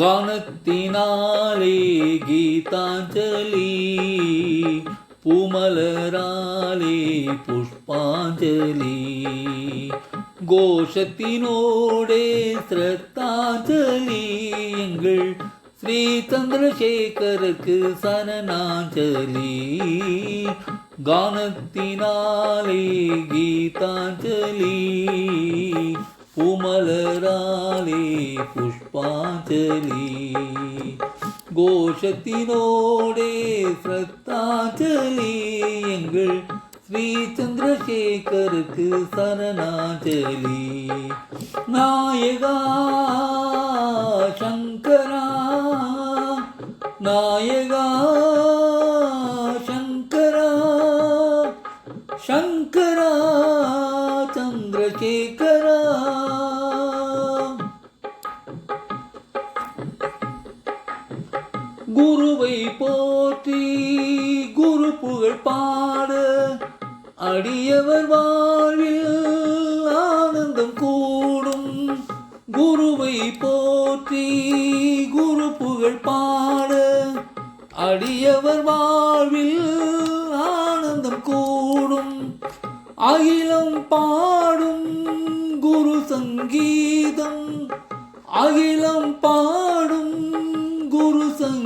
கானத்தினாலே கீதாஞ்சலி பூமலராலே புஷ்பாஞ்சலி கோஷத்தினோடே சிரத்தாஞ்சலி எங்கள் ஸ்ரீ சந்திரசேகருக்கு சரணாஞ்சலி கானத்தினாலே கீதாஞ்சலி பூமலராலே புஷ்பாஞ்சலி கோஷத்தினோடே சிரத்தாஞ்சலி எங்கள் ஸ்ரீ சந்திரசேகருக்கு சரணாஞ்சலி நாயகா சங்கரா நாயகா சங்கரா சங்கரா சந்திரசேகரா குருவை போற்றி குரு புகழ் பாட. அடியவர் வாழ்வில் ஆனந்தம் கூடும். குருவை போற்றி குரு புகழ் பாட. அடியவர் வாழ்வில் ஆனந்தம் கூடும். அகிலம் பாடும் குரு சங்கீதம். அகிலம் பாடும்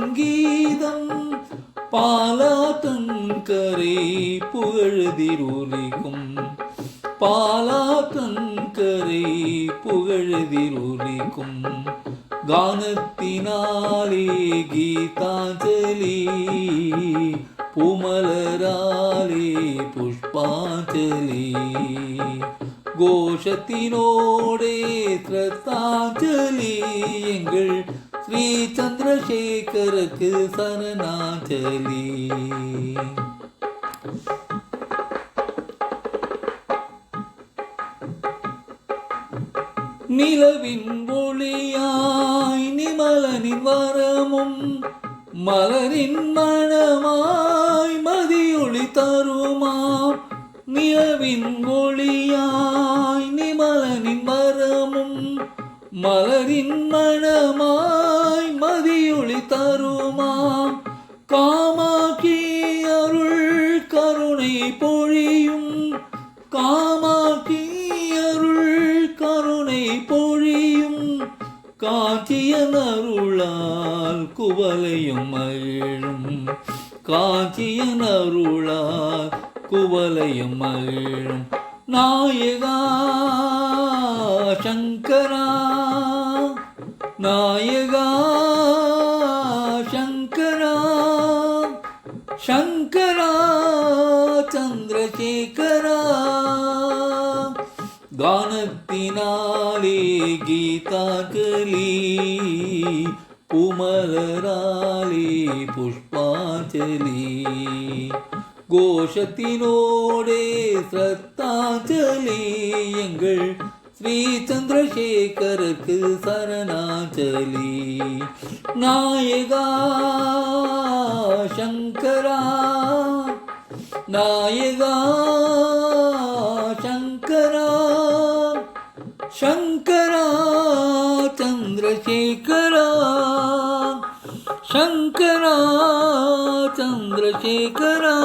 சங்கீதம் பாலாத்தன் கரை புகழுதிரொலிக்கும் பாலாத்தன் கரை புகழுதிரொலிக்கும் கானத்தினாலே கீதாஞ்சலி புமலராலே புஷ்பாஞ்சலி. கோஷத்தினோடே திரத்தாஞ்சலி எங்கள் ஸ்ரீ சந்திரசேகருக்கு சரணாஞ்சலி. நிலவின் ஒளியாய் நிமலனின் வரமும் மலரின் மனமாய் மதியொளி தருமாம். நிலவின் ஒளியாய் நிமலனின் வரமும் மலரின் மனமாய் காமாக்கி அருள் கருணை பொழியும். காமாக்கி அருள் கருணை பொழியும். காஞ்சியன் அருளால் குவலையும் மகிழும். காஞ்சியன் அருளால் குவலையும் மகிழும். நாயகா சங்கரா நாயகா. சந்திரசேகரா கானத்தினாலே கீதாஞ்சலி புமலராலே புஷ்பாஞ்சலி. கோஷத்தினோடே சத்தாஞ்சலி எங்கள் ஸ்ரீ சந்திரசேகருக்கு சரணாஞ்சலி. நாயகா சங்கரா நாயகா சங்கரா சங்கரா சந்திரசேகரா சங்கரா சந்திரசேகரா